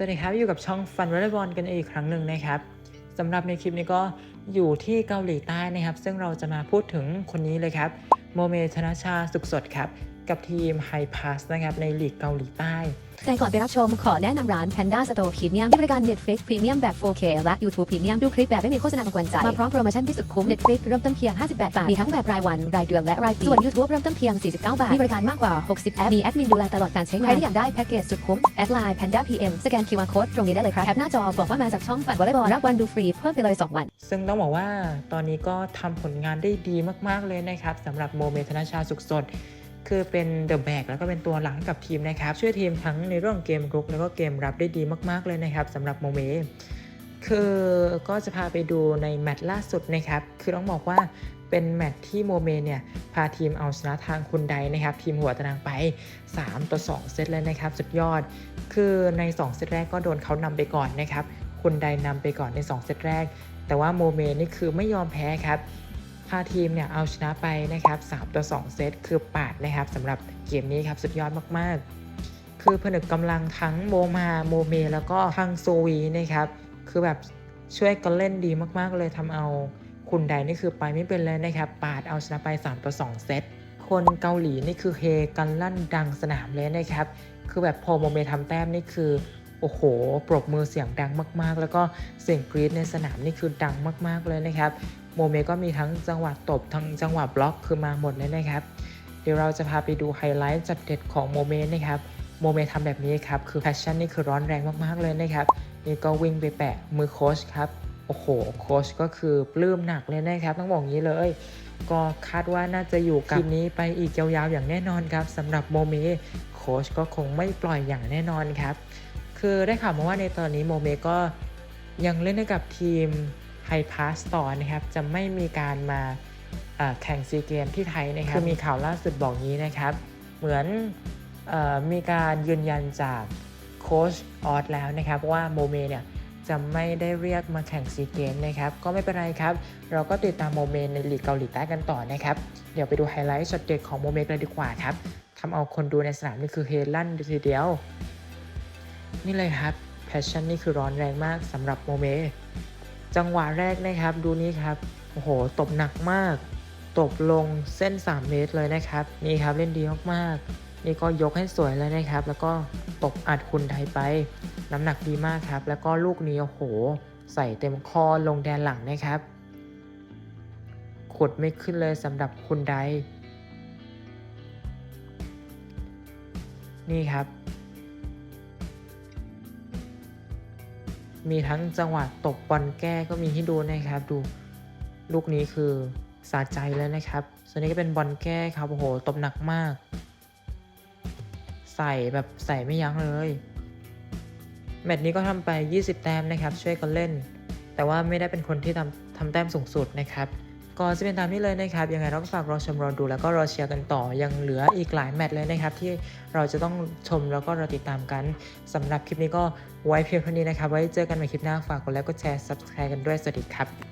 สวัสดีครับ อยู่กับช่องฟันวอลเลย์บอลกันอีกครั้งหนึ่งนะครับสำหรับในคลิปนี้ก็อยู่ที่เกาหลีใต้นะครับ ซึ่งเราจะมาพูดถึงคนนี้เลยครับ โมเมธนชาสุขสดครับ กับทีมไฮพาสนะครับในลีกเกาหลีใต้ แต่ก่อนไปรับชมขอแนะนำร้าน Panda Store Premium ที่บริการ Netflix Premium แบบ 4K และ YouTube Premium ดูคลิปแบบไม่มีโฆษณารบกวนใจ มาพร้อมโปรโมชั่นที่สุดคุ้ม Netflix เริ่มต้นเพียง 58 บาท มีทั้งแบบรายวัน รายเดือนและรายปี ส่วน YouTube เริ่มต้นเพียง 49 บาท มีบริการมากกว่า 60 แอป มีแอดมินดูแลตลอดการใช้งาน ใครที่อยากได้แพ็กเกจสุดคุ้ม แอดไลน์ Panda PM สแกน QR Code ตรงนี้ได้เลยครับแคปหน้าจอบอกว่ามาจากช่องฝันวอลเลย์บอลรับวันดูฟรีเพิ่มไปเลย 2 วัน ซึ่งต้องบอกว่าตอนนี้ก็ทำผลงานได้ดีมาก ๆเลยนะครับสำหรับโมเมธนชาสุขสด คือเป็นเดอะแบกแล้วก็เป็นตัวหลังให้กับทีมนะครับ ช่วยทีมทั้งในเรื่องเกมรุกแล้วก็เกมรับได้ดีมาก ๆ เลยนะครับสำหรับโมเมคือก็จะพาไปดูในแมตช์ล่าสุดนะครับ คือต้องบอกว่าเป็นแมตช์ที่โมเมเนี่ย พาทีมเอาชนะทางคุณใดนะครับ ทีมหัวตารางไป 3 ต่อ 2 เซตเลยนะครับ สุดยอด คือใน 2 เซตแรกก็โดนเขานำไปก่อนนะครับ คุณใดนำไปก่อนใน 2 เซตแรก แต่ว่าโมเมนี่คือไม่ยอมแพ้ครับ พาทีมเนี่ยเอาชนะไปนะครับ3ต่อ2เซตคือปาดนะครับสำหรับเกมนี้ครับสุดยอดมากๆ คือผนึกกำลังทั้งโมมาโมเม แล้วก็ทังโซวีนะครับคือแบบช่วยกันเล่นดีมากๆ เลยทำเอาคุณใดนี่คือไปไม่เป็นเลยนะครับปาดเอาชนะไป3ต่อ2เซตคนเกาหลีนี่คือเฮกันลั่นดังสนามเลยนะครับ คือแบบพอโมเมทำแต้มนี่คือ โอ้โห ปรบมือเสียงดังมากๆ แล้วก็เสียงกรี๊ดในสนามนี่คือดังมากๆเลยนะครับ โมเมก็มีทั้งจังหวะตบทั้งจังหวะบล็อกคือมาหมดเลยนะครับ เดี๋ยวเราจะพาไปดูไฮไลท์จัดเด็ดของโมเมนะครับโมเมทำแบบนี้ครับ คือแพชชั่นนี่คือร้อนแรงมากๆเลยนะครับ นี่ก็วิ่งไปแปะมือโค้ชครับ โอ้โห โค้ชก็คือปลื้มหนักเลยนะครับ ต้องบอกงี้เลย ก็คาดว่าน่าจะอยู่กับทีมนี้ไปอีกยาวๆอย่างแน่นอนครับสำหรับโมเมโค้ชก็คงไม่ปล่อยอย่างแน่นอนครับ คือได้ข่าวมาว่าในตอนนี้โมเมก็ยังเล่นให้กับทีม ไฮพาสต่อนะครับจะไม่มีการมาเอ่อแข่งซีเกมที่ไทยนะครับคือมีข่าวล่าสุดบอกงี้นะครับ เหมือนเออมีการยืนยันจากโค้ชออสแล้วนะครับว่าโมเมเนี่ยจะไม่ได้เรียกมาแข่งซีเกมนะครับก็ไม่เป็นไรครับ เราก็ติดตามโมเมในลีกเกาหลีใต้กันต่อนะครับ เดี๋ยวไปดูไฮไลท์ช็อตเด็ดของโมเมกันเลยดีกว่าครับทำเอาคนดูในสนามนี่คือเฮลั่นทีเดียว นี่เลยครับแพชชั่นนี่คือร้อนแรงมากสำหรับโมเม จังหวะแรกนะครับดูนี่ครับโอ้โหตบหนักมาก ตบลงเส้น 3 เมตรเลยนะครับ นี่ครับเล่นดีมากๆนี่ก็ยกให้สวยเลยนะครับ แล้วก็ตบอัดคุณไทยไป น้ำหนักดีมากครับ แล้วก็ลูกนี้โอ้โห ใส่เต็มคอลงแดนหลังนะครับขุดไม่ขึ้นเลยสำหรับคุณไดนี่ครับ มีทั้งจังหวะตบบอลแก้ก็มีให้ดูนะครับ ดูลูกนี้คือสาใจแล้วนะครับ ส่วนนี้ก็เป็นบอลแก้ครับโอ้โหตบหนักมาก ใส่แบบใส่ไม่ยั้งเลยแมตช์นี้ก็ทำไป 20 แต้มนะครับ ช่วยกันเล่น แต่ว่าไม่ได้เป็นคนที่ทำทำแต้มสูงสุดนะครับ ก็จะเป็นตามนี้เลยนะครับ ยังไงเราก็ฝากรอชมรอดูแล้วก็รอเชียร์กันต่อ ยังเหลืออีกหลายแมตช์เลยนะครับ ที่เราจะต้องชมแล้วก็รอติดตามกันสำหรับคลิปนี้ก็ไว้เพียงเท่านี้นะครับ ไว้เจอกันใหม่คลิปหน้าฝากกดไลค์กดแชร์ subscribe กันด้วย สวัสดีครับ